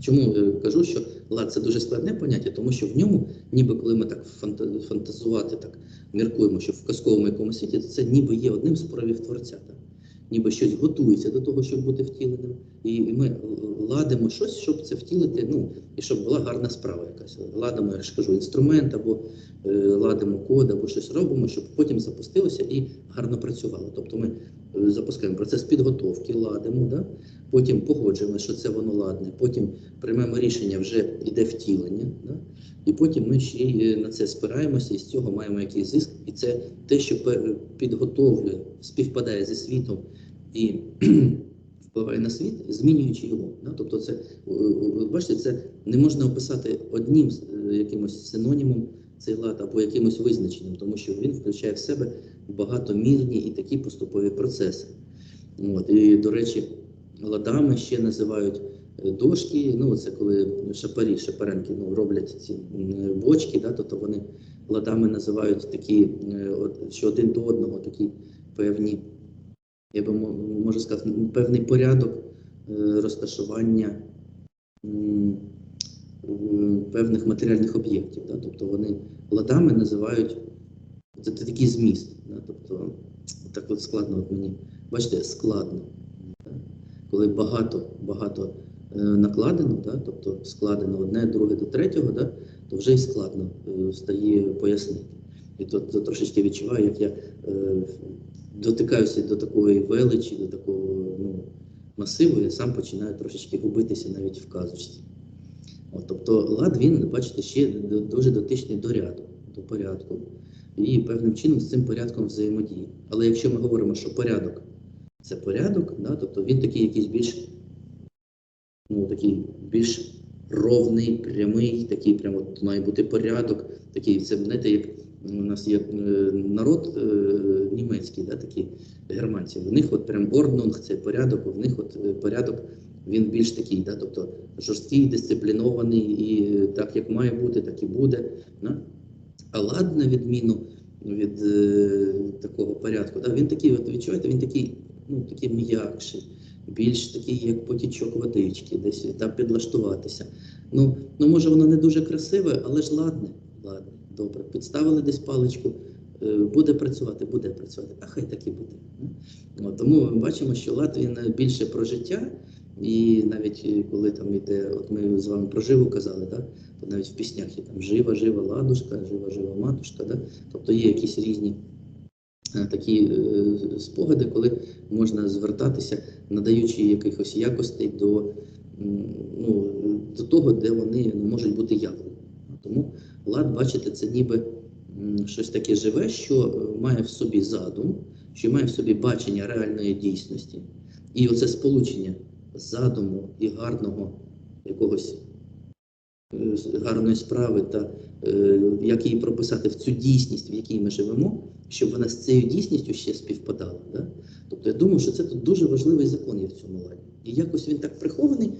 Чому е, кажу, що лад це дуже складне поняття, тому що в ньому, ніби коли ми так фантазувати, так міркуємо, що в казковому якомусь світі це ніби є одним з проявів творця. Так? Ніби щось готується до того, щоб бути втіленим, і ми ладимо щось, щоб це втілити, ну і щоб була гарна справа якась. Ладимо, я ж кажу, інструмент або е, ладимо код, або щось робимо, щоб потім запустилося і гарно працювало. Тобто ми запускаємо процес підготовки, ладимо, да? потім погоджуємо, що це воно ладне, потім приймемо рішення, вже йде втілення, да? і потім ми ще й е, на це спираємося, і з цього маємо якийсь зиск. І це те, що підготовлює, співпадає зі світом і впливає на світ, змінюючи його. Да? Тобто, це е, е, бачите, це не можна описати одним е, якимось синонімом цей лад або якимось визначенням, тому що він включає в себе багатомірні і такі поступові процеси. От, і, до речі, ладами ще називають е, дошки. Ну, це коли шапарі, шапаренки ну, роблять ці бочки, да, тобто вони ладами називають такі, е, що один до одного такі певні, я би можу сказати, певний порядок е, розташування певних матеріальних об'єктів. Да? Тобто вони ладами називають це такий зміст. Так от складно от мені. Бачите, складно. Коли багато, багато е, накладено, да? тобто складено одне, друге до третього, да? то вже і складно е, стає пояснити. І тут трошечки відчуваю, як я е, дотикаюся до такої величі, до такого ну, масиву, я сам починаю трошечки губитися навіть в казочці. От, тобто лад, він, бачите, ще дуже дотичний до ряду, до порядку. І певним чином з цим порядком взаємодіє. Але якщо ми говоримо, що порядок це порядок, да, тобто він такий якийсь більш, ну, такий більш ровний, прямий, такий прямо має бути порядок, такий, це знаєте, як у нас є е, народ е, німецький, да, такі германці. В них от прям орднунг, це порядок, в них от е, порядок він більш такий, да, тобто жорсткий, дисциплінований, і е, так як має бути, так і буде. Да? А лад, на відміну від е, такого порядку, да, він такий, от відчуваєте, він такий, ну, такий м'якший, більш такий, як потічок водички, десь там підлаштуватися. Ну, ну, може, воно не дуже красиве, але ж ладне, ладне, добре. Підставили десь паличку, е, буде працювати, буде працювати, а хай так і буде. Тому ми бачимо, що лад він е, більше про життя, і навіть е, коли там іде, от ми з вами про живу казали, да? то навіть в піснях є там жива, жива ладушка, жива, жива матушка. Да? Тобто є якісь різні е, такі е, спогади, коли можна звертатися, надаючи якихось якостей до, ну, до того, де вони ну, можуть бути явлені. Тому лад, бачите, це ніби щось таке живе, що має в собі задум, що має в собі бачення реальної дійсності. І оце сполучення задуму і гарного якогось е, гарної справи та е, як її прописати в цю дійсність, в якій ми живемо, щоб вона з цією дійсністю ще співпадала. Да? Тобто я думаю, що це тут дуже важливий закон є в цьому ладі. І якось він так прихований,